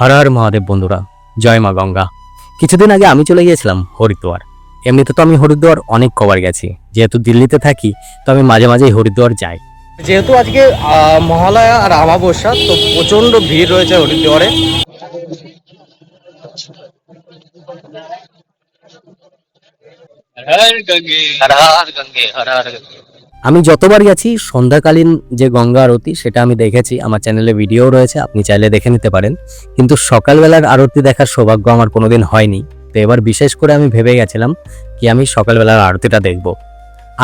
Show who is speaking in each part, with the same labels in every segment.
Speaker 1: হর হর মহাদেব বন্ধুরা জয় মা গঙ্গা। কিছুদিন আগে আমি চলে গিয়েছিলাম হরিদ্বার। এমনিতে তো আমি হরিদ্বার অনেক কবার গেছি। যেহেতু দিল্লিতে থাকি তো আমি মাঝে মাঝেই হরিদ্বার যাই। যেহেতু আজকে আহ, মহালয়া আর আমাবস্যা তো প্রচণ্ড ভিড় রয়েছে হরিদ্বারে। আমি যতবার গেছি সন্ধ্যাকালীন যে গঙ্গা আরতি, সেটা আমি দেখেছি। আমার চ্যানেলে ভিডিও রয়েছে, আপনি চাইলে দেখে নিতে পারেন। কিন্তু সকালবেলার আরতি দেখার সৌভাগ্য আমার কোনোদিন হয়নি। তো এবার বিশেষ করে আমি ভেবে গেছিলাম কি আমি সকালবেলার আরতিটা দেখব।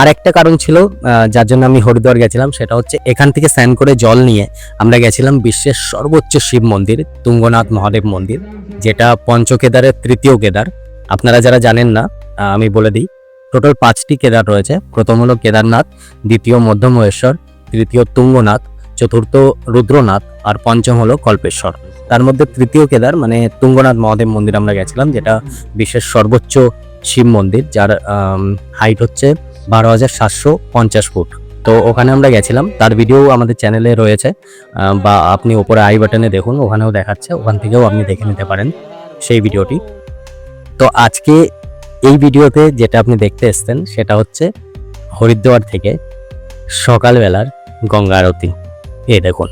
Speaker 1: আর একটা কারণ ছিল যার জন্য আমি হরিদ্বার গেছিলাম, সেটা হচ্ছে এখান থেকে স্নান করে জল নিয়ে আমরা গেছিলাম বিশ্বের সর্বোচ্চ শিব মন্দির, তুঙ্গনাথ মহাদেব মন্দির, যেটা পঞ্চকেদারের তৃতীয় কেদার। আপনারা যারা জানেন না আমি বলে দিই টোটাল পাঁচটি কেদার রয়েছে। প্রথম হলো কেদারনাথ, দ্বিতীয় মধ্যমহেশ্বর, তৃতীয় তুঙ্গনাথ, চতুর্থ রুদ্রনাথ আর পঞ্চম হলো কল্পেশ্বর। তার মধ্যে তৃতীয় কেদার মানে তুঙ্গনাথ মহাদেব মন্দির আমরা গেছিলাম, যেটা বিশ্বের সর্বোচ্চ শিব মন্দির, যার হাইট হচ্ছে বারো হাজার সাতশো পঞ্চাশ ফুট। তো ওখানে আমরা গেছিলাম। তার ভিডিও আমাদের চ্যানেলে রয়েছে বা আপনি ওপরে আই বাটনে দেখুন, ওখানেও দেখাচ্ছে, ওখান থেকেও আপনি দেখে নিতে পারেন সেই ভিডিওটি তো আজকে এই ভিডিওতে যেটা আপনি দেখতে এসছেন, সেটা হচ্ছে হরিদ্বার থেকে সকালবেলার গঙ্গা আরতি। এই দেখুন।